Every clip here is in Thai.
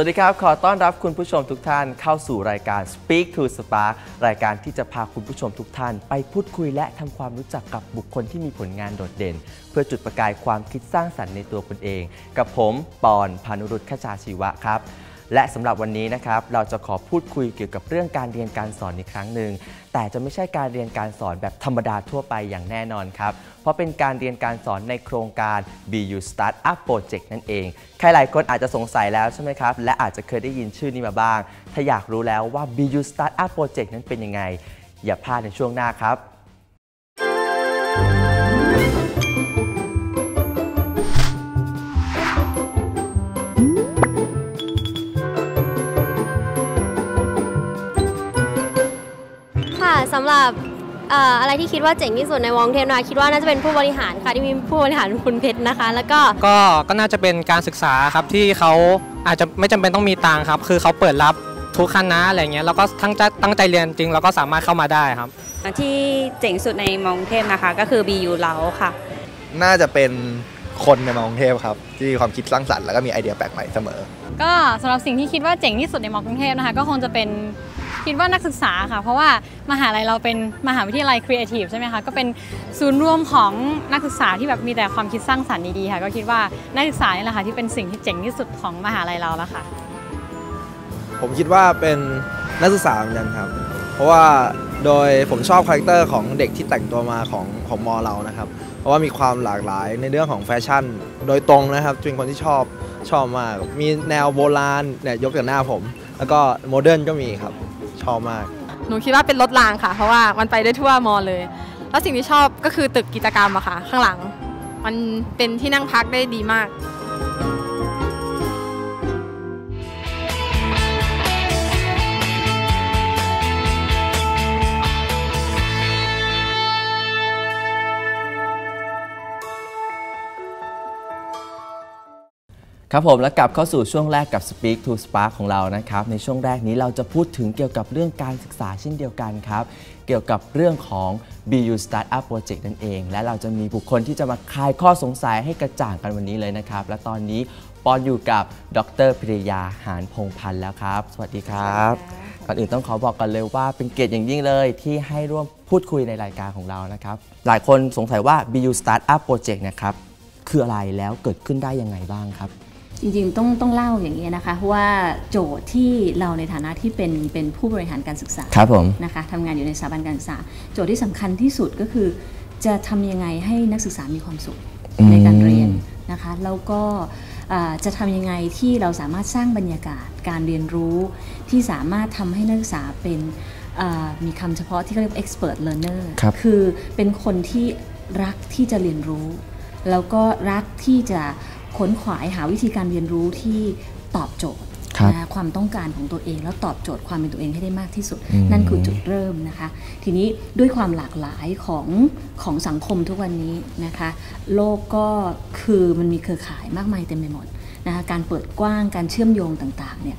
วัสดีครับ ขอต้อนรับคุณผู้ชมทุกท่านเข้าสู่รายการ Speak to Spark รายการที่จะพาคุณผู้ชมทุกท่าน ไปพูดคุยและทำความรู้จักกับบุคคลที่มีผลงานโดดเด่น เพื่อจุดประกายความคิดสร้างสรรค์ในตัวคุณเอง กับผมปอนพานุรุตขจาชีวะครับและสำหรับวันนี้นะครับเราจะขอพูดคุยเกี่ยวกับเรื่องการเรียนการสอนอีกครั้งหนึ่งแต่จะไม่ใช่การเรียนการสอนแบบธรรมดาทั่วไปอย่างแน่นอนครับ ราะเป็นการเรียนการสอนในโครงการ BU Startup Project นั่นเอง ใครหลายคนอาจจะสงสัยแล้วใช่ไหมครับ และอาจจะเคยได้ยินชื่อนี้มาบ้าง ถ้าอยากรู้แล้วว่า BU Startup Project นั้นเป็นยังไง อย่าพลาดในช่วงหน้าครับ อ่ออะไรที่คิดว่าเจ๋งที่สุดในวงเทพนะคะคิดว่าน่าจะเป็นผู้บริหารค่ะที่มีผู้บริหารเป็นคุณเพชรนะคะ แล้วก็ก็ก็น่าจะเป็นการศึกษาครับที่เขาอาจจะไม่จำเป็นต้องมีตังค์ครับ คือเขาเปิดรับทุกคณะอะไรเงี้ยแล้วก็ทั้งใจตั้งใจเรียนจริงเราก็สามารถเข้ามาได้ครับ ที่เจ๋งสุดในมองเทพนะคะ ก็คือ BU เราค่ะ น่าจะเป็นคนในมอกรุงเทพครับ ที่มีความคิดสร้างสรรค์แล้วก็มีไอเดียแปลกใหม่เสมอ ก็สำหรับสิ่งที่คิดว่าเจ๋งที่สุดในมอกรุงเทพนะคะ ก็คงจะเป็น คิดว่านักศึกษาค่ะ เพราะว่ามหาลัยเราเป็นมหาวิทยาลัยครีเอทีฟใช่ไหมคะก็เป็นศูนย์รวมของนักศึกษาที่แบบมีแต่ความคิดสร้างสรรค์ดีๆค่ะ ก็คิดว่านักศึกษานี่แหละค่ะที่เป็นสิ่งที่เจ๋งที่สุดของมหาลัยเราแล้วค่ะ ผมคิดว่าเป็นนักศึกษาเหมือนกันครับ เพราะว่าโดยผมชอบคาแรคเตอร์ของเด็กที่แต่งตัวมาของของมอเรานะครับ เพราะว่ามีความหลากหลายในเรื่องของแฟชั่น โดยตรงนะครับเป็นคนที่ชอบชอบมาก มีแนวโบราณเนี่ยยกจากหน้าผม แล้วก็โมเดิร์นก็มีครับ อบมาก หนูคิดว่าเป็นรถรางค่ะ เพราะว่ามันไปได้ทั่วมอเลย แล้วสิ่งที่ชอบก็คือตึกกิจกรรมอะค่ะ ข้างหลัง มันเป็นที่นั่งพักได้ดีมาก ครับผมแล้วกลับเข้าสู่ช่วงแรกกับ Speak to Spark ของเรานะครับ ในช่วงแรกนี้เราจะพูดถึงเกี่ยวกับเรื่องการศึกษาเช่นเดียวกันครับ เกี่ยวกับเรื่องของ BU Startup Project นั่นเอง และเราจะมีบุคคลที่จะมาคลายข้อสงสัยให้กระจ่างกันวันนี้เลยนะครับ และตอนนี้ปอนอยู่กับดรพิรยาหานพงพันธ์แล้วครับ สวัสดีครับก่อนอื่นต้องขอบอกกันเลยว่าเป็นเกียรติอย่างยิ่งเลยที่ให้ร่วมพูดคุยในรายการของเรานะครับหลายคนสงสัยว่า BU Startup Project นะครับคืออะไรแล้วเกิดขึ้นได้ยังไงบ้างครับ จริงๆต้องต้องเล่าอย่างนี้ยนะคะว่าโจทย์ที่เราในฐานะที่เป็นเป็นผู้บริหารการศึกษาครับผมนะคะทำงานอยู่ในสถาบันการศึกษา โจทย์ที่สำคัญที่สุดก็คือ จะทำยังไงให้นักศึกษามีความสุขอืมในการเรียนนะคะแล้วก็อ่าจะทำยังไงที่เราสามารถสร้างบรรยากาศการเรียนรู้ที่สามารถทำให้นักศึกษาเป็นอ่ามีคำเฉพาะที่เขาเรียกว่า expert learner ครับคือเป็นคนที่รักที่จะเรียนรู้ แล้วก็รักที่จะ ขนขวายหาวิธีการเรียนรู้ที่ตอบโจทย์ครับนะความต้องการของตัวเอง แล้วตอบโจทย์ความเป็นตัวเองให้ได้มากที่สุดอืมนั่นคือจุดเริ่มนะคะ ทีนี้ด้วยความหลากหลายของของสังคมทุกวันนี้นะคะ โลกก็คือมันมีเครือข่ายมากมายเต็มไปหมดนะคะการเปิดกว้างการเชื่อมโยงต่างๆเนี่ย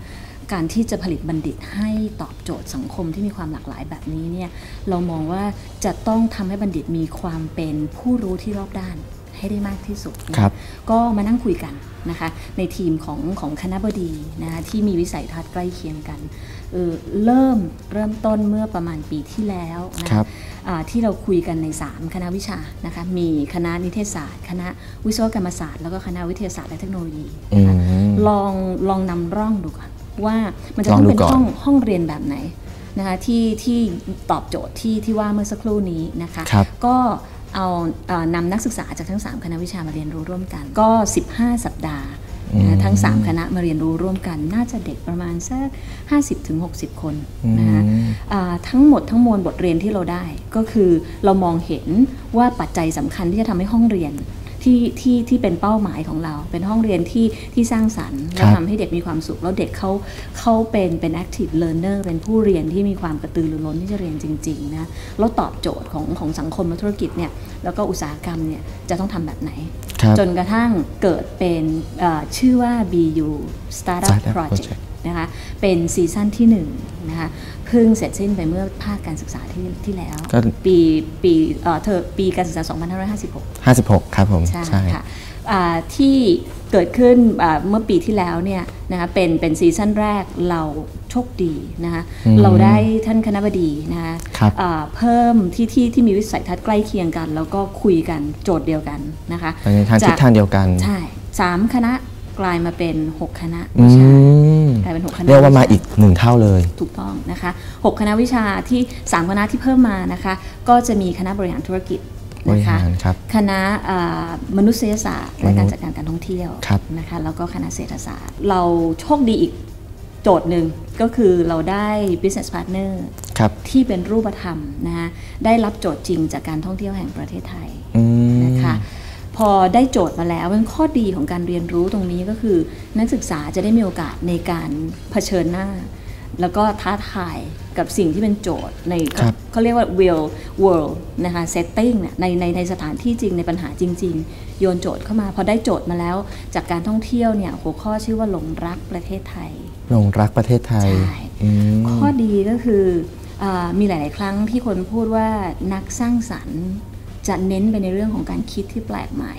การที่จะผลิตบัณฑิตให้ตอบโจทย์สังคมที่มีความหลากหลายแบบนี้เนี่ยเรามองว่าจะต้องทำให้บัณฑิตมีความเป็นผู้รู้ที่รอบด้าน ให้ได้มากที่สุดนะครับก็มานั่งคุยกันนะคะ ในทีมของของคณะบดีนะคะที่มีวิสัยทัศน์ใกล้เคียงกันเออเริ่มเริ่มต้นเมื่อประมาณปีที่แล้วนะครับอ่าที่เราคุยกันใน 3 คณะวิชานะคะมีคณะนิเทศศาสตร์ คณะวิศวกรรมศาสตร์แล้วก็คณะวิทยาศาสตร์และเทคโนโลยีอืนะคะมลองลองนำร่องดูก่อนว่ามันจะลต้อองงดูเป็นก่อนห้องห้องเรียนแบบไหนนะคะที่ที่ตอบโจทย์ที่ที่ว่าเมื่อสักครู่นี้นะคะครับก็ เอาเอ่อนำนักศึกษาจากทั้ง 3 คณะวิชามาเรียนรู้ร่วมกัน ก็ 15 สัปดาห์นะคะทั้ง 3 คณะมาเรียนรู้ร่วมกัน น่าจะเด็กประมาณสัก50-60คนนะคะอืมอ่าทั้งหมดทั้งมวลบทเรียนที่เราได้ ก็คือเรามองเห็นว่าปัจจัยสำคัญที่จะทำให้ห้องเรียน ที่ที่ที่เป็นเป้าหมายของเรา เป็นห้องเรียนที่ที่สร้างสรรค์และทำให้เด็กมีความสุข แล้วเด็กเขาเขาเป็นเป็น active learner เป็นผู้เรียนที่มีความกระตือรือร้นที่จะเรียนจริงๆนะแล้วตอบโจทย์ของของสังคมและธุรกิจเนี่ยแล้วก็อุตสาหกรรมเนี่ยจะต้องทำแบบไหนครับจนกระทั่งเกิดเป็นเอ่อชื่อว่า BU Startup Startup Project Project นะคะเป็นซีซั่นที่1นงนะคะ เพิ่งเสร็จสิ้นไปเมื่อภาคการศึกษาที่ที่แล้ว ก็ ปีปีเอ่อเธอปีการศึกษา 2556 56 ครับผมใช่ค่ะอ่าที่เกิดขึ้นอ่าเมื่อปีที่แล้วเนี่ยนะคะเป็นเป็นซีซั่นแรกเราโชคดีนะคะอืมเราได้ท่านคณะบดีนะคะครับอ่าเพิ่มที่ที่ที่มีวิสัยทัศน์ใกล้เคียงกัน แล้วก็คุยกันโจทย์เดียวกันนะคะไปในทางทิศจก ทางเดียวกัน ใช่สามคณะกลายมาเป็น6คณะอืวิชาม กลายเป็น 6 คณะเรียกว่ามาชอีกหนึ่งเท่าเลย ถูกต้องนะคะ6คณะวิชาที่ 3 คณะที่เพิ่มมานะคะ ก็จะมีคณะบริหารธุรกิจบรินะคะหารครับคณะอ่ามนุษยศาสตร์และการจัดการการท่องเที่ยวครับนะคะแล้วก็คณะเศรษฐศาสตร์ เราโชคดีอีกโจทย์หนึ่งก็คือเราได้ business partner ครับที่เป็นรูปธรรมนะคะได้รับโจทย์จริงจากการท่องเที่ยวแห่งประเทศไทยอืมนะคะ พอได้โจทย์มาแล้วมันข้อดีของการเรียนรู้ตรงนี้ก็คือ นักศึกษาจะได้มีโอกาสในการเผชิญหน้า แล้วก็ท้าทายกับสิ่งที่เป็นโจทย์ในครับเขาเรียกว่า real world นะคะ setting เนี่ยในในในสถานที่จริงในปัญหาจริง ๆ โยนโจทย์เข้ามา พอได้โจทย์มาแล้ว จากการท่องเที่ยวเนี่ยหัวข้อชื่อว่าหลงรักประเทศไทยหลงรักประเทศไทยใช่อืมข้อดีก็คืออามีหลาย ๆ ครั้งที่คนพูดว่านักสร้างสรรค์ จะเน้นไปในเรื่องของการคิดที่แปลกใหม่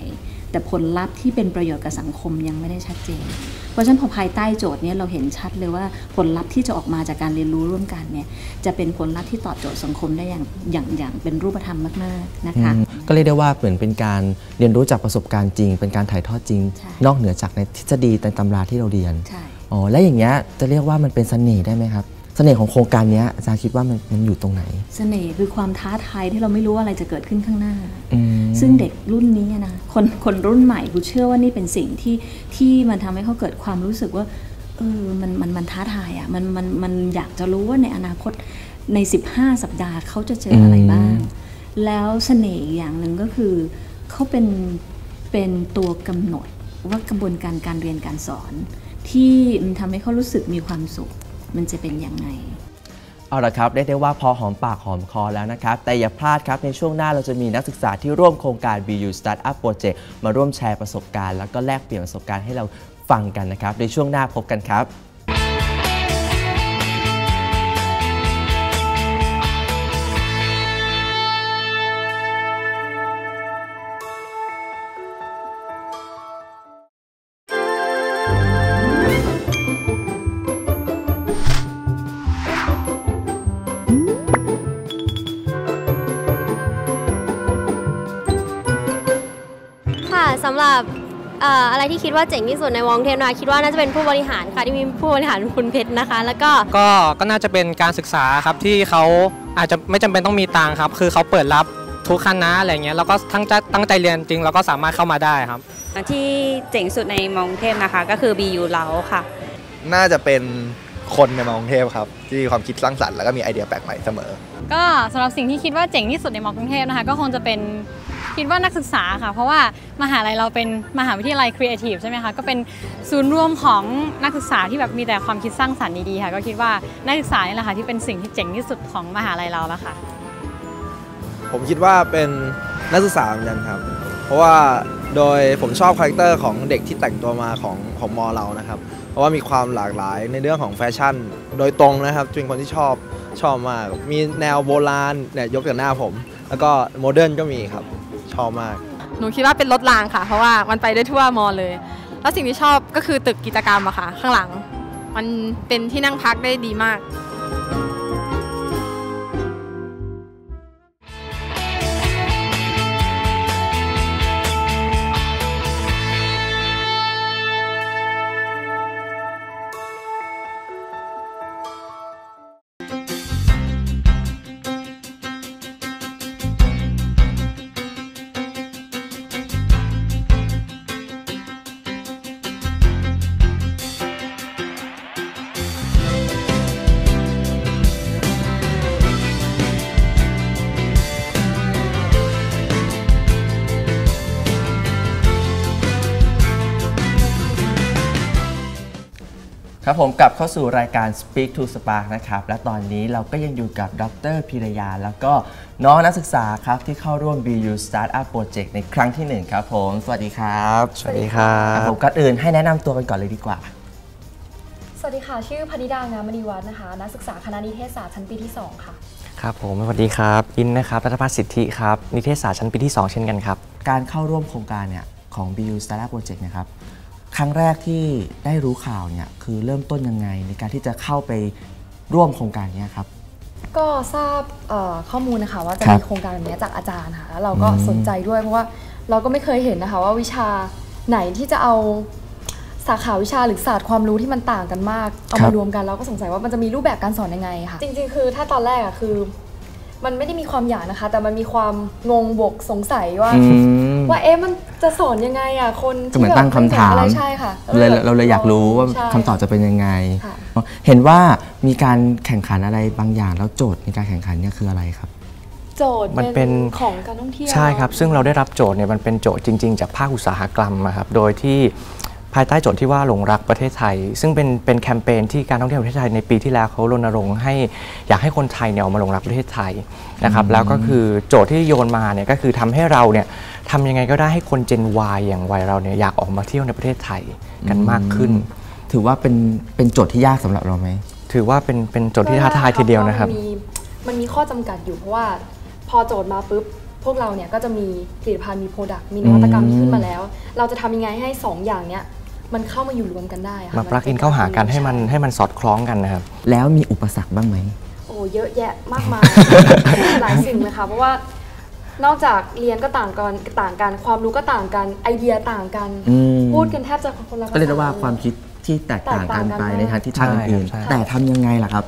แต่ผลลัพธ์ที่เป็นประโยชน์กับสังคมยังไม่ได้ชัดเจน เพราะฉะนั้นพอภายใต้โจทย์เนี้เราเห็นชัดเลยว่าผลลัพธ์ที่จะออกมาจากการเรียนรู้ร่วมกันเนี่ยจะเป็นผลลัพธ์ที่ตอบโจทย์สังคมได้อย่างอย่างอย่างเป็นรูปธรรมมากๆนะคะอืมก็เรียกได้ว่าเหมือนเป็นการเรียนรู้จากประสบการณ์จริง เป็นการถ่ายทอดจริงใช่นอกเหนือจากในทฤษฎีในตำราที่เราเรียนใช่อ๋อและอย่างเงี้ยจะเรียกว่ามันเป็นเสน่ห์ได้ไหมครับเส น่ห์ของโครงการเนี้ยอาจารย์คิดว่ามันมันอยู่ตรงไหน เสน่ห์คือความท้าทายที่เราไม่รู้ว่าอะไรจะเกิดขึ้นข้างหน้าอืมซึ่งเด็กรุ่นนี้อะนะคนคนรุ่นใหม่กูเชื่อว่านี่เป็นสิ่งที่ที่มันทำให้เขาเกิดความรู้สึกว่าเออมันมันมันท้าทายอะ่ะมันมันมันอยากจะรู้ว่าในอนาคตใน 15 สัปดาห์เขาจะเจออะไรบ้าง แล้วเสน่ห์อีกอย่างหนึ่งก็คือเขาเป็นเป็นตัวกำหนดว่ากระบวนการการเรียนการสอน ที่มันทำให้เขารู้สึกมีความสุข มันจะเป็นยังไงเอาละครับเรียกได้ว่าพอหอมปากหอมคอแล้วนะครับ แต่อย่าพลาดครับ ในช่วงหน้าเราจะมีนักศึกษาที่ร่วมโครงการ BU Startup Project มาร่วมแชร์ประสบการณ์ แล้วก็แลกเปลี่ยนประสบการณ์ให้เราฟังกันนะครับ ในช่วงหน้าพบกันครับ อ่ออะไรที่คิดว่าเจ๋งที่สุดในวงเทพนะคะคิดว่าน่าจะเป็นผู้บริหารค่ะที่มีผู้บริหารคุณเพชรนะคะ แล้วก็ก็ก็น่าจะเป็นการศึกษาครับที่เขาอาจจะไม่จำเป็นต้องมีตังค์ครับ คือเขาเปิดรับทุกคณะอะไรเงี้ยแล้วก็ตั้งใจตั้งใจเรียนจริงแล้วก็สามารถเข้ามาได้ครับ ที่เจ๋งสุดในมองเทพนะคะ ก็คือ BU เราค่ะ น่าจะเป็นคนในมอกรุงเทพครับ ที่มีความคิดสร้างสรรค์แล้วก็มีไอเดียแปลกใหม่เสมอ ก็สำหรับสิ่งที่คิดว่าเจ๋งที่สุดในมอกรุงเทพนะคะ ก็คงจะเป็น คิดว่านักศึกษาค่ะ เพราะว่ามหาลัยเราเป็นมหาวิทยาลัยครีเอทีฟใช่ไหมคะก็เป็นศูนย์รวมของนักศึกษาที่แบบมีแต่ความคิดสร้างสรรค์ดีๆค่ะก็คิดว่านักศึกษานี่แหละค่ะที่เป็นสิ่งที่เจ๋งที่สุดของมหาลัยเราแล้วค่ะ ผมคิดว่าเป็นนักศึกษาเหมือนกันครับ เพราะว่าโดยผมชอบคาแรคเตอร์ของเด็กที่แต่งตัวมาของของมอเรานะครับ เพราะว่ามีความหลากหลายในเรื่องของแฟชั่น โดยตรงนะครับเป็นคนที่ชอบชอบมาก มีแนวโบราณเนี่ยยกจากหน้าผม แล้วก็โมเดิร์นก็มีครับ ชอบมาก หนูคิดว่าเป็นรถรางค่ะ เพราะว่ามันไปได้ทั่วมอเลย แล้วสิ่งที่ชอบก็คือตึกกิจกรรมอะค่ะ ข้างหลัง มันเป็นที่นั่งพักได้ดีมาก ครับผมกลับเข้าสู่รายการ Speak to Spark นะครับ และตอนนี้เราก็ยังอยู่กับดรพิรยา แล้วก็น้องนักศึกษาครับ ที่เข้าร่วม BU Startup Project ในครั้งที่ 1 ครับผม สวัสดีครับ สวัสดีครัครับบผมก่อนอื่นให้แนะนำตัวกันก่อนเลยดีกว่า สวัสดีค่ะ ชื่อพนิดางามณีวัฒน์นะคะ นักศึกษาคณะนิเทศศาสตร์ชั้นปีที่ 2 ค่ะ ครับผมสวัสดีครับ อินนะครับรัตพัฒน์สิทธิครับนิเทศศาสตร์ชั้นปีที่ 2 เช่นกันครับการเข้าร่วมโครงการเนี่ยของ BU Startup Project เนะครับ ครั้งแรกที่ได้รู้ข่าวเนี่ยคือเริ่มต้นยังไงในการที่จะเข้าไปร่วมโครงการเนี้ยครับ ก็ทราบเอ่อข้อมูลนะคะว่าจะครับมีโครงการแบบนี้จากอาจารย์ค่ะแล้วเราก็อืมสนใจด้วยเพราะว่าเราก็ไม่เคยเห็นนะคะว่าวิชาไหนที่จะเอาสาขาวิชาหรือศาสตร์ความรู้ที่มันต่างกันมาก เอามารวมกันเราก็สงสัยว่ามันจะมีรูปแบบการสอนยังไงค่ะ จริง ๆ คือถ้าตอนแรกอะคือ มันไม่ได้มีความอยากนะคะ แต่มันมีความงงบวกสงสัยว่าอืมว่าเอ๊ะมันจะสอนยังไงอะคนก็เหมือนตั้งคำถามอะไรใช่ค่ะเลยเราเลยอยากรู้ว่าใช่คำตอบจะเป็นยังไงค่ะเห็นว่ามีการแข่งขันอะไรบางอย่างแล้วโจทย์ในการแข่งขันเนี่ยคืออะไรครับโจทย์มันเป็นของการท่องเที่ยวใช่ครับ ซึ่งเราได้รับโจทย์เนี่ยมันเป็นโจทย์จริง ๆ จากภาคอุตสาหกรรมอะครับโดยที่ ภายใต้โจทย์ที่ว่าหลงรักประเทศไทย ซึ่งเป็นเป็นแคมเปญที่การท่องเที่ยวประเทศไทยในปีที่แล้วเขารณรงค์ให้อยากให้คนไทยเนี่ยออกมาหลงรักประเทศไทยนะครับแล้วก็คือโจทย์ที่โยนมาเนี่ยก็คือทำให้เราเนี่ยทำยังไงก็ได้ให้คน Gen Y อย่างวัยเราเนี่ยอยากออกมาเที่ยวในประเทศไทยกันมากขึ้น ถือว่าเป็นเป็นโจทย์ที่ยากสำหรับเราไหมถือว่าเป็นเป็นโจทย์ที่ท้าทายทีเดียวนะครับมันมีมันมีข้อจำกัดอยู่เพราะว่าพอโจทย์มาปุ๊บพวกเราเนี่ยก็จะมีผลิตภัณฑ์มีโปรดักต์มีนวัตกรรมที่ขึ้นมาแล้ว เราจะทำยังไงให้ 2 อย่างเนี้ย มันเข้ามาอยู่รวมกันได้อะค่ะมาปลักอินเข้าหากันให้มันให้มันสอดคล้องกันนะครับ แล้วมีอุปสรรคบ้างไหมโอ้เยอะแยะมากมายหลายสิ่งเลยค่ะเพราะว่านอกจากเรียนก็ต่างกันต่างกันความรู้ก็ต่างกันไอเดียต่างกันอืมพูดกันแทบจะคนละภษก็เรียกได้ว่าความคิดที่แตกต่างกันไปแตกต่างกันในทางทิศทางใช่ครับอื่นใช่แต่ทำยังไงล่ะครับ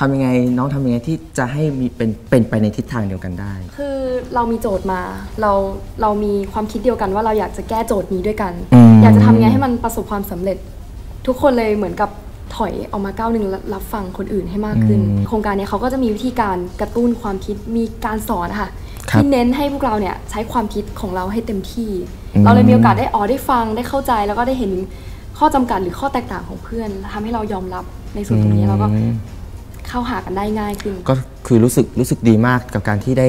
ทำยังไงน้องทำยังไงที่จะให้มีเป็นเป็นไปในทิศทางเดียวกันได้ คือเรามีโจทย์มาเราเรามีความคิดเดียวกันว่าเราอยากจะแก้โจทย์นี้ด้วยกัน อืม อยากจะทำยังไงให้มันประสบความสำเร็จ ทุกคนเลยเหมือนกับถอยออกมาก้าวหนึ่งแล้วรับฟังคนอื่นให้มากขึ้น โครงการเนี้ยเขาก็จะมีวิธีการกระตุ้นความคิดมีการสอนอะค่ะครับที่เน้นให้พวกเราเนี่ยใช้ความคิดของเราให้เต็มที่ อืม เราเลยมีโอกาสได้อ๋อได้ฟังได้เข้าใจแล้วก็ได้เห็นข้อจำกัดหรือข้อแตกต่างของเพื่อนทำให้เรายอมรับในส่วนตรงนี้แล้วก็อืม เข้าหากันได้ง่ายขึ้น ก็คือรู้สึกรู้สึกดีมากกับการที่ได้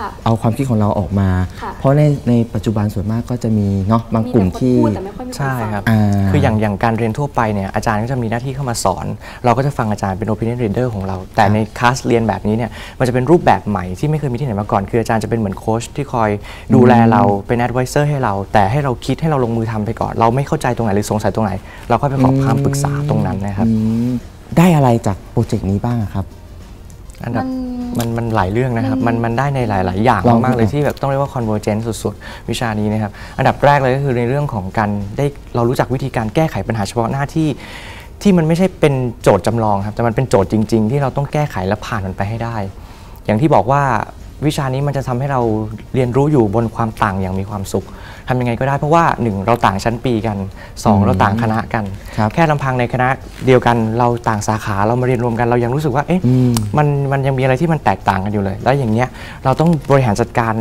ค่ะเอาความคิดของเราออกมาค่ะเพราะในในปัจจุบันส่วนมากก็จะมีเนาะบางกลุ่มที่มีแต่คนพูดแต่ไม่ค่อยมีคนใช่ฟังครับอ่าคืออย่างอย่างการเรียนทั่วไปเนี่ยอาจารย์ก็จะมีหน้าที่เข้ามาสอน เราก็จะฟังอาจารย์เป็น opinion reader ของเรา แต่ในคลาสเรียนแบบนี้เนี่ยมันจะเป็นรูปแบบใหม่ที่ไม่เคยมีที่ไหนมาก่อน คืออาจารย์จะเป็นเหมือนโค้ชที่คอยดูแลเราเป็น advisor ให้เรา แต่ให้เราคิดให้เราลงมือทำไปก่อน เราไม่เข้าใจตรงไหนหรือสงสัยตรงไหน เราก็ไปขอคำปรึกษาตรงนั้นนะครับอืม ได้อะไรจากโปรเจกต์นี้บ้างอะครับ อันดับมันมันมันหลายเรื่องนะครับ มัมันนมันได้ในหลาย ๆ อย่างลองมากๆเลยดูหน่อยที่แบบต้องเรียกว่า convergent สุด ๆ วิชานี้นะครับ อันดับแรกเลยก็คือในเรื่องของการได้เรารู้จักวิธีการแก้ไขปัญหาเฉพาะหน้าที่ที่มันไม่ใช่เป็นโจทย์จำลองครับแต่มันเป็นโจทย์จริง ๆ ที่เราต้องแก้ไขและผ่านมันไปให้ได้ อย่างที่บอกว่าวิชานี้มันจะทำให้เราเรียนรู้อยู่บนความต่างอย่างมีความสุข ทำยังไงก็ได้เพราะว่าหนึ่งเราต่างชั้นปีกันสองเราต่างคณะกันครับแค่ลำพังในคณะเดียวกันเราต่างสาขาเรามาเรียนรวมกันเรายังรู้สึกว่าเอ๊ะอืมมันมันยังมีอะไรที่มันแตกต่างกันอยู่เลย แล้วอย่างเงี้ยเราต้องบริหารจัดการ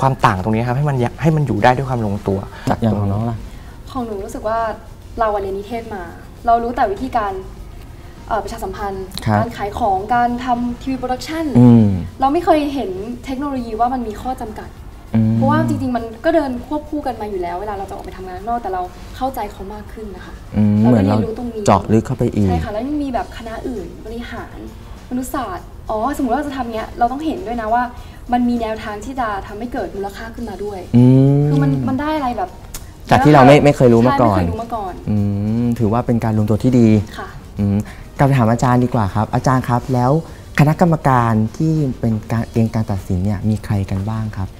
ความต่างตรงนี้ครับให้มันยให้มันอยู่ได้ด้วยความลงตัวจากอย่างของน้องล่ะของหนูรู้สึกว่าเราอะเรียนนิเทศมา เรารู้แต่วิธีการเอ่อประชาสัมพันธ์ครับการขายของการทำทีวีโปรดักชันอืมเราไม่เคยเห็นเทคโนโลยีว่ามันมีข้อจำกัดอืม เพราะว่าจริงๆมันก็เดินควบคู่กันมาอยู่แล้ว เวลาเราจะออกไปทำงานข้างนอกแต่เราเข้าใจเขามากขึ้นนะคะอืมเราเหมืก็อนเรีเรายนรู้ตรงนี้เจาะลึกเข้าไปอีกใช่ค่ะแล้วยังมีแบบคณะอื่นบริหารมนุษยศาสตร์อ๋อสมมติว่าเราจะทำเนี้ยเราต้องเห็นด้วยนะว่า มันมีแนวทางที่จะทำให้เกิดมูลค่าขึ้นมาด้วยอืคือมันมันได้อะไรแบบจากที่เราไม่ไม่เคยรู้มาก่อนใช่ไม่เคยรู้มาก่อนอืมถือว่าเป็นการรวมตัวที่ดีค่ะอืมกลับไปถามอาจารย์ดีกว่าครับ อาจารย์ครับแล้วคณะกรรมการที่เป็นการเกณฑ์การตัดสินเนี่ยมีใครกันบ้างครับเอ่อ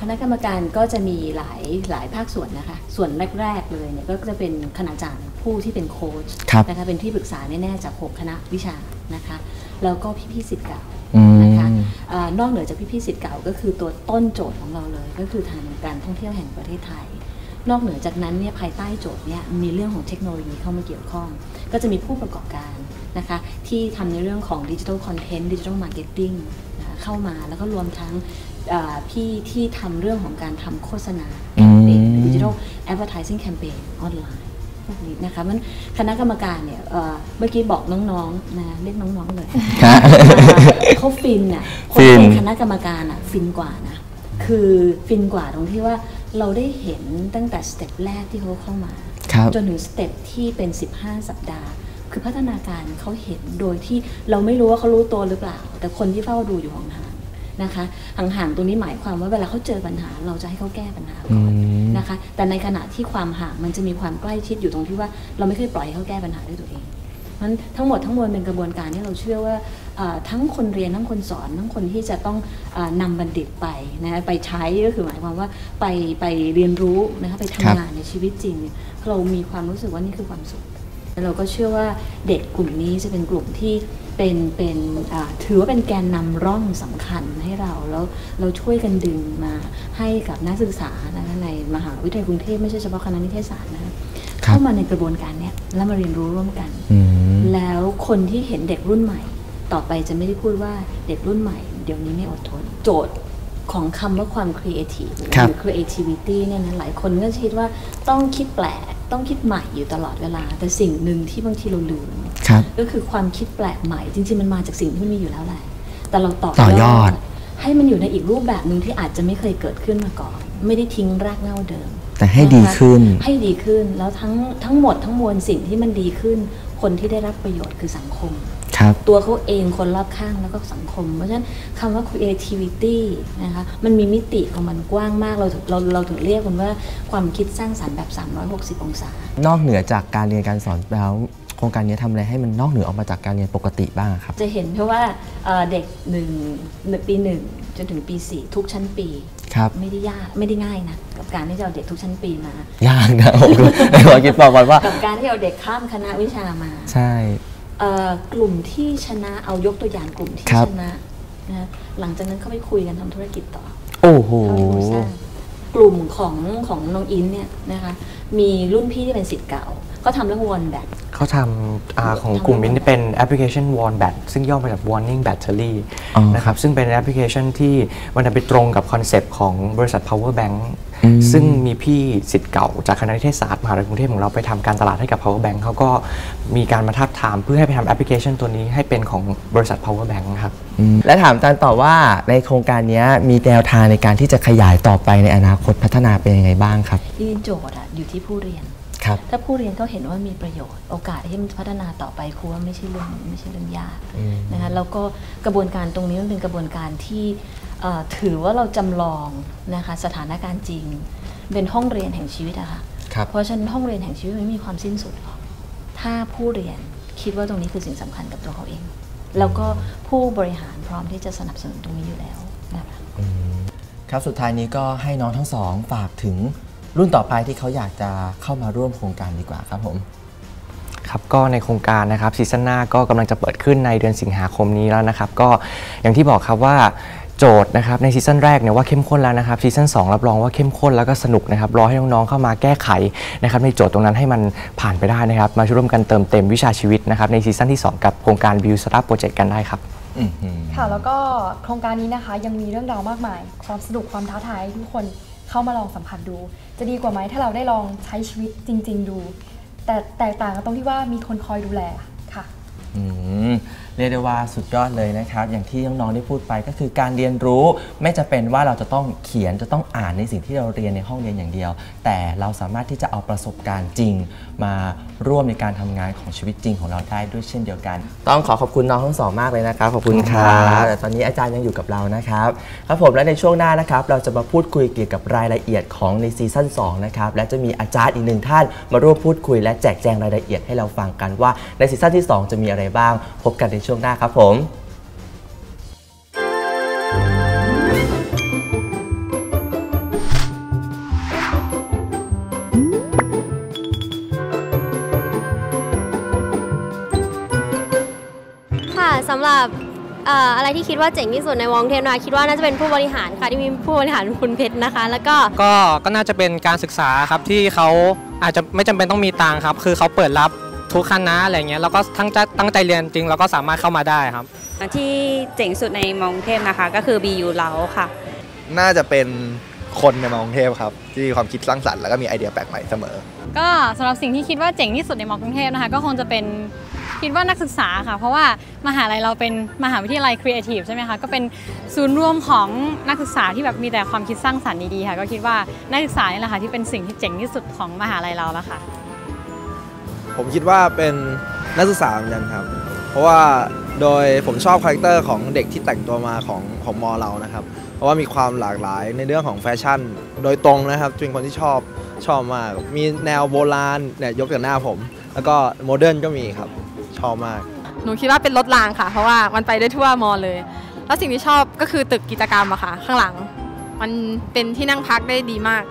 คณะกรรมการก็จะมีหลายหลายภาคส่วนนะคะ ส่วนแรก ๆ เลยเนี่ยก็จะเป็นคณาจารย์ผู้ที่เป็นโค้ชครับนะคะเป็นที่ปรึกษาแน่ๆจาก6คณะวิชานะคะแล้วก็พี่ๆสิทธิ์เก่าอืมนะคะเออนอกเหนือจากพี่ๆสิทธิ์เก่าก็คือตัวต้นโจทย์ของเราเลย ก็คือทางการท่องเที่ยวแห่งประเทศไทย นอกเหนือจากนั้นเนี่ยภายใต้โจทย์เนี่ยมีเรื่องของเทคโนโลยีเข้ามาเกี่ยวข้อง ก็จะมีผู้ประกอบการนะคะที่ทำในเรื่องของดิจิทัลคอนเทนต์ดิจิทัลมาร์เก็ตติ้งเข้ามาแล้วก็รวมทั้งเอ่อ พี่ที่ทำเรื่องของการทำโฆษณาอืมดิจิทัลแอดเวอร์ทิซิ่งแคมเปญออนไลน์พวกนี้นะคะมันคณะกรรมการเนี่ยเอ่อเมื่อกี้บอกน้องๆนะเรียกน้องๆเลยครับเอ่อเขาฟินอะคนฟินเป็นคณะกรรมการอะฟินกว่านะคือฟินกว่าตรงที่ว่าเราได้เห็นตั้งแต่สเต็ปแรกที่เขาเข้ามาครับจนถึงสเต็ปที่เป็น 15 สัปดาห์ คือพัฒนาการเขาเห็นโดยที่เราไม่รู้ว่าเขารู้ตัวหรือเปล่า แต่คนที่เฝ้าดูอยู่ห่างๆ นะคะห่างๆตรงนี้หมายความว่าเวลาเขาเจอปัญหา เราจะให้เขาแก้ปัญหาอืก่อนมนะคะ แต่ในขณะที่ความห่างมันจะมีความใกล้ชิดอยู่ตรงที่ว่าเราไม่เคยปล่อยให้เขาแก้ปัญหาด้วยตัวเองเพราะฉะนั้นทั้งหมดทั้งมวลเป็นกระบวนการที่เราเชื่อว่าเอ่อทั้งคนเรียนทั้งคนสอนทั้งคนที่จะต้องเออนำบัณฑิตไปนะไปใช้ก็คือหมายความว่าไปไปเรียนรู้นะคะไปทำงานในชีวิตจริงเนี่ยเรามีความรู้สึกว่านี่คือความสุขแล้วเราก็เชื่อว่าเด็กกลุ่มนี้จะเป็นกลุ่มที่ เป็นเป็นอ่าถือว่าเป็นแกนนำร่องสำคัญให้เราแล้วเราช่วยกันดึงมาให้กับนักศึกษานะคะในมหาวิทยาลัยกรุงเทพไม่ใช่เฉพาะคณะนิเทศศาสตร์นะคะเข้ามาในกระบวนการเนี้ยแล้วมาเรียนรู้ร่วมกันอืมแล้วคนที่เห็นเด็กรุ่นใหม่ ต่อไปจะไม่ได้พูดว่าเด็กรุ่นใหม่ เดี๋ยวนี้ไม่อดทน โจทย์ของคำว่าความครีเอทีฟหครับรือ creativity เนี่ยนะหลายคนก็คิดว่าต้องคิดแปลก ต้องคิดใหม่อยู่ตลอดเวลา แต่สิ่งหนึ่งที่บางทีเราลืมครับก็คือความคิดแปลกใหม่ จริง ๆ มันมาจากสิ่งที่มันมีอยู่แล้วแหละ แต่เราต่อต่อยอด ให้มันอยู่ในอีกรูปแบบหนึ่งที่อาจจะไม่เคยเกิดขึ้นมาก่อน ไม่ได้ทิ้งรากเหง้าเดิม แต่ให้ดีขึ้น ให้ดีขึ้นแล้วทั้งทั้งหมดทั้งมวลสิ่งที่มันดีขึ้น คนที่ได้รับประโยชน์คือสังคมครับ ตัวเขาเองคนรอบข้างแล้วก็สังคม เพราะฉะนั้นคำว่า creativity นะคะมันมีมิติของมันกว้างมากเราถึงเราเราถึงเรียกมันว่าความคิดสร้างสรรค์แบบ 360 องศา นอกเหนือจากการเรียนการสอนแล้วโครงการนี้ทำอะไรให้มันนอกเหนือออกมาจากการเรียนปกติบ้างครับ จะเห็นเพราะว่าเอ่อเด็กหนึ่งหนึ่งปีหนึ่งจนถึงปีสี่ทุกชั้นปีครับไม่ได้ยากไม่ได้ง่ายนะกับการที่จะเอาเด็กทุกชั้นปีมายากนะผมดูในหัวคิดบอกก่อนว่า กับการที่เอาเด็กข้ามคณะวิชามา ใช่เอ่อ กลุ่มที่ชนะเอายกตัวอย่างกลุ่มที่ครับชนะนะหลังจากนั้นเขาไปคุยกันทำธุรกิจต่อ โอ้โหเท่าที่ผมทราบกลุ่มของของน้องอินเนี่ยนะคะมีรุ่นพี่ที่เป็นสิทธิ์เก่า ก็ทำเรื่องวอนแบบเขาทำอาของกลุ่มมินเป็นแอปพลิเคชัน Warn Bat ซึ่งย่อมาจาก Warning Battery อ๋อนะครับซึ่งเป็นแอปพลิเคชันที่มันไปตรงกับคอนเซปต์ของบริษัท Power Bank อืม ซึ่งมีพี่สิทธิ์เก่าจากคณะนิเทศศาสตร์มหาวิทยาลัยกรุงเทพของเราไปทำการตลาดให้กับ Power Bank เขาก็มีการมาทับทามเพื่อให้ไปทำแอปพลิเคชันตัวนี้ให้เป็นของบริษัท Power Bank ครับ อืมและถามอาจารย์ต่อว่าในโครงการนี้มีแนวทางในการที่จะขยายต่อไปในอนาคตพัฒนาเป็นยังไงบ้างครับที่โจทย์อะอยู่ที่ผู้เรียนครับ ถ้าผู้เรียนเขาเห็นว่ามีประโยชน์ โอกาสที่มันจะพัฒนาต่อไปครูว่าไม่ใช่เรื่องไม่ใช่เรื่องยากอืมนะคะแล้วก็กระบวนการตรงนี้มันเป็นกระบวนการที่เอ่อถือว่าเราจำลองนะคะสถานการณ์จริง เป็นห้องเรียนแห่งชีวิตอะค่ะครับเพราะฉะนั้นห้องเรียนแห่งชีวิตมันไม่มีความสิ้นสุดหรอกถ้าผู้เรียนคิดว่าตรงนี้คือสิ่งสำคัญกับตัวเขาเอง แล้วก็ผู้บริหารพร้อมที่จะสนับสนุนตรงนี้อยู่แล้วนะคะครับสุดท้ายนี้ก็ให้น้องทั้งสองฝากถึง รุ่นต่อไปที่เขาอยากจะเข้ามาร่วมโครงการดีกว่าครับผมครับก็ในโครงการนะครับซีซั่นหน้าก็กำลังจะเปิดขึ้นในเดือนสิงหาคมนี้แล้วนะครับ ก็อย่างที่บอกครับว่าโจทย์นะครับในซีซั่นแรกเนี่ยว่าเข้มข้นแล้วนะครับซีซั่น2รับรองว่าเข้มข้นแล้วก็สนุกนะครับรอให้น้องๆเข้ามาแก้ไขนะครับในโจทย์ตรงนั้นให้มันผ่านไปได้นะครับ มาร่วมกันเติมเต็มวิชาชีวิตนะครับในซีซั่นที่ 2 กับโครงการ Build Startup Project กันได้ครับค่ะแล้วก็โครงการนี้นะคะยังมีเรื่องราวมากมาย ความสนุกความท้าทายให้ทุกคน เข้ามาลองสัมผัสดู จะดีกว่าไหมถ้าเราได้ลองใช้ชีวิตจริง ๆ ดู แต่แตกต่างกันตรงที่ว่ามีคนคอยดูแลค่ะอืม เรียกได้ว่าสุดยอดเลยนะครับ อย่างที่น้องๆได้พูดไปก็คือการเรียนรู้ไม่จะเป็นว่าเราจะต้องเขียนจะต้องอ่านในสิ่งที่เราเรียนในห้องเรียนอย่างเดียว แต่เราสามารถที่จะเอาประสบการณ์จริง มาร่วมในการทำงานของชีวิตจริงของเราได้ด้วยเช่นเดียวกัน ต้องขอขอบคุณน้องทั้งสองมากเลยนะครับขอบคุณครับแต่ตอนนี้อาจารย์ยังอยู่กับเรานะครับครับผมและในช่วงหน้านะครับ เราจะมาพูดคุยเกี่ยวกับรายละเอียดของในซีซั่น2นะครับและจะมีอาจารย์อีกหนึ่งท่าน มาร่วมพูดคุยและแจกแจงรายละเอียดให้เราฟังกันว่าในซีซั่นที่ 2 จะมีอะไรบ้าง พบกันในช่วงหน้าครับผมค่ะสำหรับเอ่ออะไรที่คิดว่าเจ๋งที่สุดในวงเทพนะคะคิดว่าน่าจะเป็นผู้บริหารค่ะที่มีผู้บริหารเป็นคุณเพชรนะคะ แล้วก็ก็ก็น่าจะเป็นการศึกษาครับที่เขาอาจจะไม่จำเป็นต้องมีตังค์ครับ คือเขาเปิดรับ ทุกคณะอะไรเงี้ยแล้วก็ทั้งใจตั้งใจเรียนจริงเราก็สามารถเข้ามาได้ครับ ที่เจ๋งสุดในมอกรุงเทพนะคะ ก็คือ BU เราค่ะ น่าจะเป็นคนในมอกรุงเทพครับ ที่มีความคิดสร้างสรรค์แล้วก็มีไอเดียแปลกใหม่เสมอ ก็สำหรับสิ่งที่คิดว่าเจ๋งที่สุดในมอกรุงเทพนะคะ ก็คงจะเป็นคิดว่านักศึกษาค่ะ เพราะว่ามหาลัยเราเป็นมหาวิทยาลัยครีเอทีฟใช่ไหมคะก็เป็นศูนย์รวมของนักศึกษาที่แบบมีแต่ความคิดสร้างสรรค์ดีๆค่ะ ก็คิดว่านักศึกษานี่แหละค่ะที่เป็นสิ่งที่เจ๋งที่สุดของมหาลัยเราแล้วค่ะ ผมคิดว่าเป็นนักศึกษาเหมือนกันครับ เพราะว่าโดยผมชอบคาแรคเตอร์ของเด็กที่แต่งตัวมาของของมอเรานะครับ เพราะว่ามีความหลากหลายในเรื่องของแฟชั่น โดยตรงนะครับเป็นคนที่ชอบชอบมาก มีแนวโบราณเนี่ยยกจากหน้าผม แล้วก็โมเดิร์นก็มีครับ ชอบมาก หนูคิดว่าเป็นรถรางค่ะ เพราะว่ามันไปได้ทั่วมอเลย แล้วสิ่งที่ชอบก็คือตึกกิจกรรมอะค่ะ ข้างหลัง มันเป็นที่นั่งพักได้ดีมาก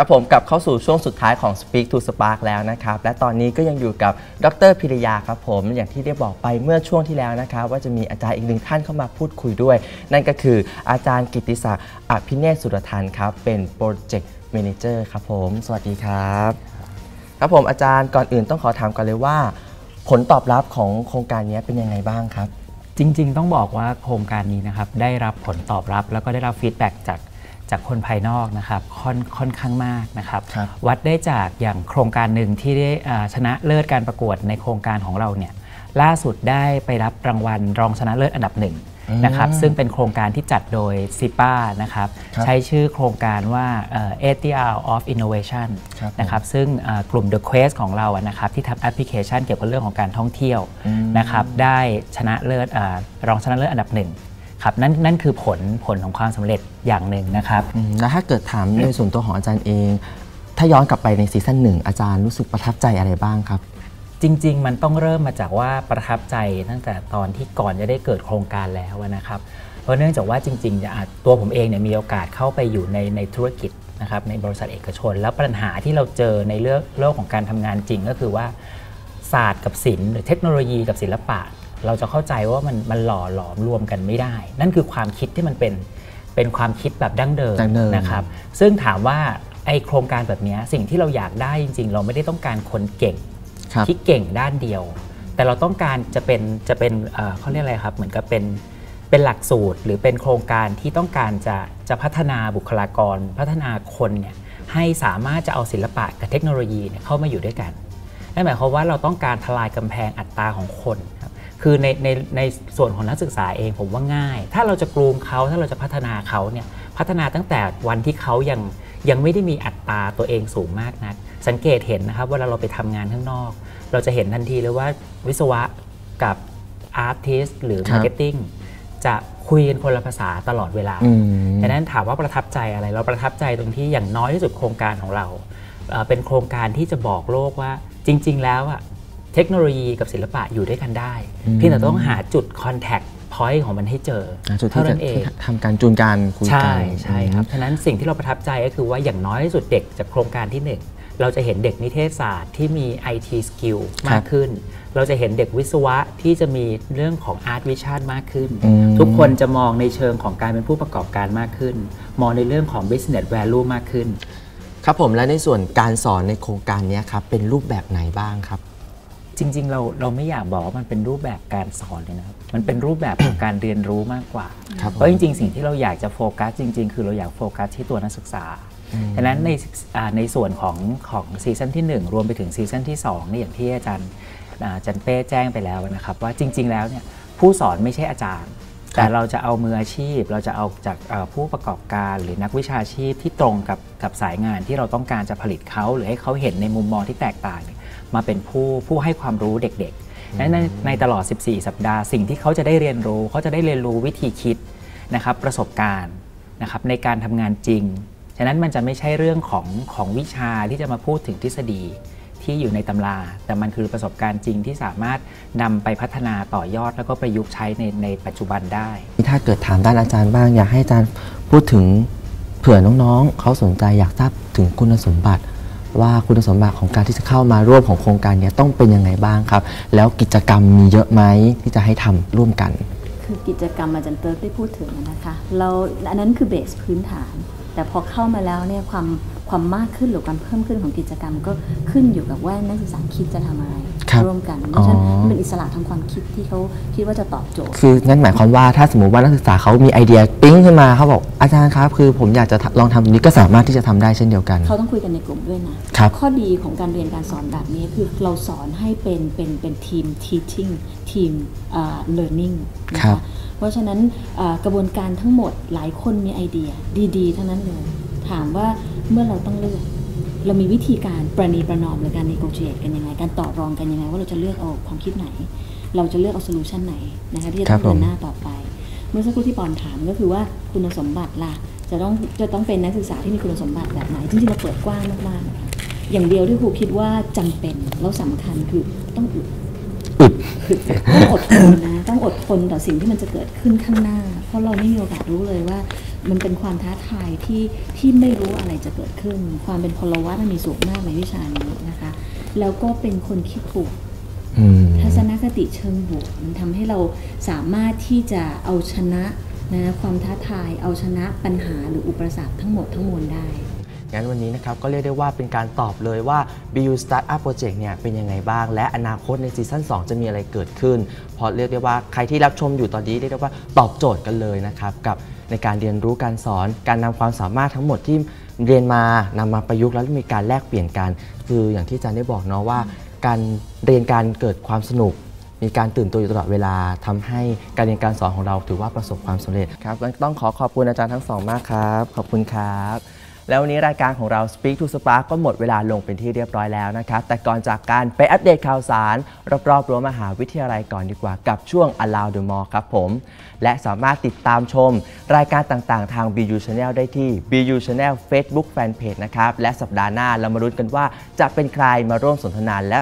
ครับผมกลับเข้าสู่ช่วงสุดท้ายของ Speak to Spark แล้วนะครับ และตอนนี้ก็ยังอยู่กับดรพิริยาครับผม อย่างที่ได้บอกไปเมื่อช่วงที่แล้วนะครับ ว่าจะมีอาจารย์อีกหนึ่งท่านเข้ามาพูดคุยด้วย นั่นก็คืออาจารย์กิติศักดิ์อภิเนศสุรทันครับ เป็นโปรเจกต์เมนเจอร์ครับผม สวัสดีครับ ครับผมอาจารย์ก่อนอื่นต้องขอถามก่อนเลยว่า ผลตอบรับของโครงการนี้เป็นยังไงบ้างครับจริง ๆ ต้องบอกว่าโครงการนี้นะครับได้รับผลตอบรับ แล้วก็ได้รับฟีดแบ็กจาก จากคนภายนอกนะครับค่อนค่อนข้างมากนะครับครับวัดได้จากอย่างโครงการหนึ่งที่ได้อ่าชนะเลิศการประกวดในโครงการของเราเนี่ยล่าสุดได้ไปรับรางวัลรองชนะเลิศอันดับหนึ่งนะครับซึ่งเป็นโครงการที่จัดโดยซิป้านะครับครับใช้ชื่อโครงการว่าเอ่อ ATR of Innovation ครับผมนะครับซึ่งอ่ากลุ่ม The Quest ของเราอะนะครับที่ทำแอปพลิเคชันเกี่ยวกับเรื่องของการท่องเที่ยวอืมนะครับได้ชนะเลิศอารองชนะเลิศอันดับหนึ่ง ครับนั่นนั่นคือผลผลของความสำเร็จอย่างหนึ่งนะครับอืมแล้วถ้าเกิดถามในส่วนตัวของอาจารย์เอง ถ้าย้อนกลับไปในซีซั่นหนึ่งอาจารย์รู้สึกประทับใจอะไรบ้างครับ จริง ๆ มันต้องเริ่มมาจากว่าประทับใจตั้งแต่ตอนที่ก่อนจะได้เกิดโครงการแล้วนะครับเพราะเนื่องจากว่าจริงๆเนี่ยอะตัวผมเองเนี่ยมีโอกาสเข้าไปอยู่ในในธุรกิจนะครับในบริษัทเอกชน แล้วปัญหาที่เราเจอในเรื่องโลกของการทำงานจริงก็คือว่าศาสตร์กับศิลป์หรือเทคโนโลยีกับศิลปะ เราจะเข้าใจว่ามันมันหล่อหลอมรวมกันไม่ได้ นั่นคือความคิดที่มันเป็นเป็นความคิดแบบดั้งเดิมดั้งเดิมนะครับ ซึ่งถามว่าไอโครงการแบบเนี้ยสิ่งที่เราอยากได้จริง ๆ เราไม่ได้ต้องการคนเก่งครับที่เก่งด้านเดียว แต่เราต้องการจะเป็นจะเป็นเอ่อเขาเรียกอะไรครับ เหมือนกับเป็นเป็นหลักสูตรหรือเป็นโครงการที่ต้องการจะจะพัฒนาบุคลากร พัฒนาคนเนี่ยให้สามารถจะเอาศิลปะกับเทคโนโลยีเนี่ยเข้ามาอยู่ด้วยกันนั่นหมายความว่าเราต้องการทลายกำแพงอัตราของคน ครับคือในในในส่วนของนักศึกษาเองผมว่าง่าย ถ้าเราจะกลูมเขาถ้าเราจะพัฒนาเขาเนี่ยพัฒนาตั้งแต่วันที่เขายังยังไม่ได้มีอัตราตัวเองสูงมากนัก สังเกตเห็นนะครับเวลาเราไปทำงานข้างนอก เราจะเห็นทันทีเลยว่าวิศวะกับอาร์ติสหรือครับมาร์เก็ตติ้งจะคุยกันคนละภาษาตลอดเวลาอืมดังนั้นถามว่าประทับใจอะไร เราประทับใจตรงที่อย่างน้อยที่สุดโครงการของเราเอ่อเป็นโครงการที่จะบอกโลกว่าจริง ๆ แล้วอะเทคโนโลยีกับศิลปะอยู่ด้วยกันได้อืมเพียงแต่ต้องหาจุดคอนแทคพอยต์ของมันให้เจออ่าจุดที่เท่าจะนั้นเองที่ทำการจูนการคุยกัใช่นใช่ครับฉะนั้นสิ่งที่เราประทับใจก็คือว่าอย่างน้อยที่สุดเด็กจากโครงการที่ 1เราจะเห็นเด็กนิเทศศาสตร์ที่มี IT skill มากขึ้น เราจะเห็นเด็กวิศวะที่จะมีเรื่องของ Art Vision มากขึ้นอืมทุกคนจะมองในเชิงของการเป็นผู้ประกอบการมากขึ้น มองในเรื่องของ business value มากขึ้น ครับผมและในส่วนการสอนในโครงการนี้ครับเป็นรูปแบบไหนบ้างครับ จริง ๆ เราเราไม่อยากบอกว่ามันเป็นรูปแบบการสอนเลยนะครับมันเป็นรูปแบบของการเรียนรู้มากกว่าครับผมเพราะจริง ๆ สิ่งที่เราอยากจะโฟกัสจริง ๆ คือเราอยากโฟกัสที่ตัวนักศึกษาดังนั้นในอ่าในส่วนของของซีซั่นที่ 1 รวมไปถึงซีซั่นที่2เนี่ยอย่างที่อาจารย์อ่าอาจันเป้แจ้งไปแล้วนะครับ ว่าจริง ๆ แล้วเนี่ยผู้สอนไม่ใช่อาจารย์ แต่เราจะเอามืออาชีพ เราจะเอาจากเอ่อผู้ประกอบการหรือนักวิชาชีพที่ตรงกับกับสายงานที่เราต้องการจะผลิตเขาหรือให้เขาเห็นในมุมมองที่แตกต่างเนี่ย มาเป็นผู้ผู้ให้ความรู้เด็กๆและในในตลอด 14 สัปดาห์ สิ่งที่เขาจะได้เรียนรู้ เขาจะได้เรียนรู้วิธีคิดนะครับประสบการณ์นะครับในการทำงานจริง ฉะนั้นมันจะไม่ใช่เรื่องของของวิชาที่จะมาพูดถึงทฤษฎีที่อยู่ในตำรา แต่มันคือประสบการณ์จริงที่สามารถนำไปพัฒนาต่อยอด แล้วก็ประยุกต์ใช้ในในปัจจุบันได้ ถ้าเกิดถามด้านอาจารย์บ้างอยากให้อาจารย์พูดถึงเผื่อน้องๆ เขาสนใจอยากทราบถึงคุณสมบัติ ว่าคุณสมบัติของการที่จะเข้ามาร่วมของโครงการเนี้ต้องเป็นยังไงบ้างครับ แล้วกิจกรรมมีเยอะไหมที่จะให้ทำร่วมกัน คือกิจกรรมอาจารย์เติร์ดได้พูดถึงนะคะเราอันนั้นคือเบสพื้นฐานแต่พอเข้ามาแล้วเนี่ยความความมากขึ้นหรือความเพิ่มขึ้นของกิจกรรมก็ขึ้นอยู่กับว่านักศึกษาคิดจะทำอะไรครับร่วมกันเพราะฉะนั้นอ๋อมันเป็นอิสระทางความคิดที่เขาคิดว่าจะตอบโจทย์ คือนั่นหมายความว่าถ้าสมมติว่านักศึกษาเขามีไอเดียปิ๊งขึ้นมาเขาบอกอาจารย์ครับ คือผมอยากจะลองทำตรงนี้ก็สามารถที่จะทำได้เช่นเดียวกัน เขาต้องคุยกันในกลุ่มด้วยนะครับข้อดีของการเรียนการสอนแบบนี้คือเราสอนให้เป็นเป็นเป็นทีม teaching ทีม learning นะครัคะบ เพราะฉะนั้นเอ่อกระบวนการทั้งหมดหลายคนมีไอเดียดีๆ ทั้งนั้นเลย ถามว่าเมื่อเราต้องเลือก เรามีวิธีการประนีประนอมหรือการ negotiate กันยังไง การต่อรองกันยังไง ว่าเราจะเลือกเอาความคิดไหน เราจะเลือกเอา solution ไหนนะคะที่จะครัต้อบงเดิผมนหน้าต่อไป เมื่อสักครู่ที่ปอนถามก็คือว่าคุณสมบัติล่ะจะต้องจะต้องเป็นนักศึกษาที่มีคุณสมบัติแบบไหนจริงๆเราเปิดกว้างมากๆนะคะอย่างเดียวที่ครูคิดว่าจำเป็นแล้วสำคัญคือต้องอึด อึดต้องอดทนนะต้องอดทนต่อสิ่งที่มันจะเกิดขึ้นข้างหน้า เพราะเราไม่มีโอกาสรู้เลยว่า มันเป็นความท้าทายที่ที่ไม่รู้อะไรจะเกิดขึ้น ความเป็นพลวัตมันมีสูงมากในวิชานี้นะคะ แล้วก็เป็นคนคิดบวกอืมทัศนคติเชิงบวกมันทำให้เราสามารถที่จะเอาชนะนะความท้าทาย เอาชนะปัญหาหรืออุปสรรคทั้งหมดทั้งมวลได้ งั้นวันนี้นะครับก็เรียกได้ว่าเป็นการตอบเลยว่า BU Startup Project เนี่ยเป็นยังไงบ้าง และอนาคตในซีซั่น2 จะมีอะไรเกิดขึ้นพราะเรียกได้ว่าใครที่รับชมอยู่ตอนนี้เรียกได้ว่าตอบโจทย์กันเลยนะครับกับในการเรียนรู้การสอนการนำความสามารถทั้งหมดที่เรียนมานำมาประยุกต์แล้วมีการแลกเปลี่ยนกัน คืออย่างที่อาจารย์ได้บอกเนาะว่า การเรียนการเกิดความสนุก มีการตื่นตัวอยู่ตลอดเวลาทำให้การเรียนการสอนของเราถือว่าประสบความสำเร็จครับต้องขอขอบคุณอาจารย์ทั้งสองมากครับ ขอบคุณครับ แล้ววันนี้รายการของเรา Speak to Spark ก็หมดเวลาลงเป็นที่เรียบร้อยแล้วนะครับ แต่ก่อนจากการไปอัปเดตข่าวสาร รอบๆรั้วมหาวิทยาลัยก่อนดีกว่ากับช่วง Allow the More ครับผม และสามารถติดตามชม รายการต่างๆ ทาง BU Channel ได้ที่ BU Channel Facebook Fanpage นะครับ และสัปดาห์หน้าเรามาลุ้นกันว่าจะเป็นใครมาร่วมสนทนาและ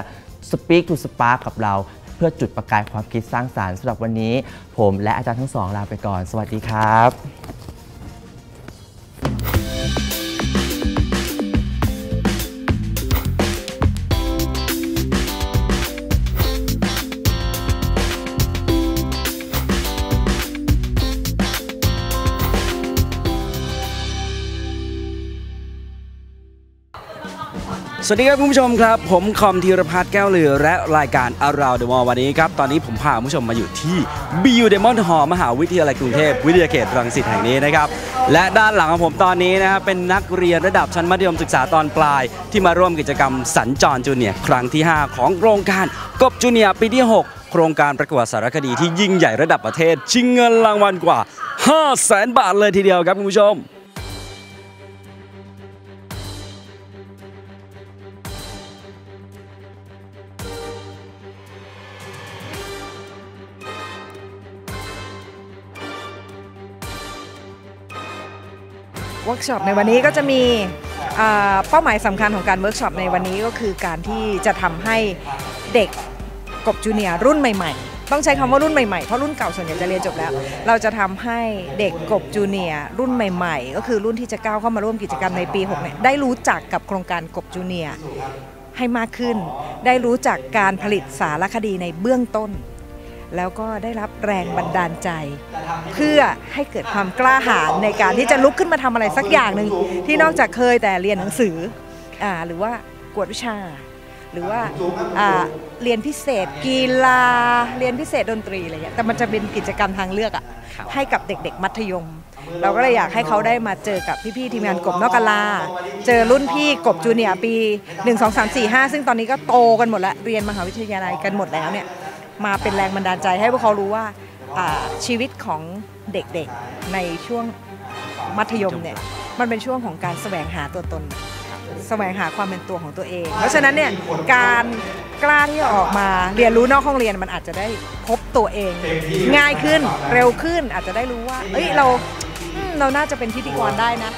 Speak to Spark กับเราเพื่อจุดประกายความคิดสร้างสารรค์สำหรับวันนี้ ผมและอาจารย์ทั้งสองลาไปก่อน สวัสดีครับ สวัสดีครับคุณผู้ชมครับ ผมคอมธีรพัฒน์แก้วเรือและรายการ Around the Mall วันนี้ครับ ตอนนี้ผมพาคุณผู้ชมมาอยู่ที่ BU Demon Hall มหาวิทยาลัยกรุงเทพวิทยาเขตรังสิตแห่งนี้นะครับ และด้านหลังของผมตอนนี้นะครับเป็นนักเรียนระดับชั้นมัธยมศึกษาตอนปลาย ที่มาร่วมกิจกรรมสัญจรจูเนียร์ครั้งที่ 5 ของโครงการกบจูเนียร์ปีที่ 6 โครงการประกวดสารคดีที่ยิ่งใหญ่ระดับประเทศชิงเงินรางวัลกว่า 5 0 0แสนบาทเลยทีเดียวครับคุณผู้ชม เวิร์กช็อปในวันนี้ก็จะมีเป้าหมายสำคัญของการเวิร์กช็อปในวันนี้ก็คือการที่จะทำให้เด็กกบจูเนียร์รุ่นใหม่ ๆ ต้องใช้คำว่ารุ่นใหม่ๆ เพราะรุ่นเก่าส่วนใหญ่จะเรียนจบแล้ว เราจะทำให้เด็กกบจูเนียร์รุ่นใหม่ ๆ ก็คือรุ่นที่จะก้าวเข้ามาร่วมกิจกรรมในปี6เนี่ยได้รู้จักกับโครงการกบจูเนียร์ให้มากขึ้น ได้รู้จักการผลิตสารคดีในเบื้องต้น แล้วก็ได้รับแรงบันดาลใจ เพื่อให้เกิดความกล้าหาญในการที่จะลุกขึ้นมาทำอะไรสักอย่างหนึ่งที่นอกจากเคยแต่เรียนหนังสืออ่าหรือว่ากวดวิชา หรือว่าอ่าเรียนพิเศษกีฬาเรียนพิเศษดนตรีอะไรเงี้ยแต่มันจะเป็นกิจกรรมทางเลือกอะให้กับเด็ก ๆ มัธยม เราก็เลยอยากให้เขาได้มาเจอกับพี่ๆทีมงานกบนอกกาลา เจอรุ่นพี่กบจูเนียร์ปี 1 2 3 4 5 ซึ่งตอนนี้ก็โตกันหมดแล้วเรียนมหาวิทยาลัยกันหมดแล้วเนี่ย มาเป็นแรงบันดาลใจให้พวกเขารู้ว่าชีวิตของเด็กๆในช่วงมัธยมเนี่ยมันเป็นช่วงของการแสวงหาตัวตน แสวงหาความเป็นตัวของตัวเอง เพราะฉะนั้นเนี่ยการกล้าที่จะออกมาเรียนรู้นอกห้องเรียนมันอาจจะได้พบตัวเอง ง่ายขึ้นเร็วขึ้นอาจจะได้รู้ว่า เอ้ยเราเราน่าจะเป็นพิธีกรได้นะ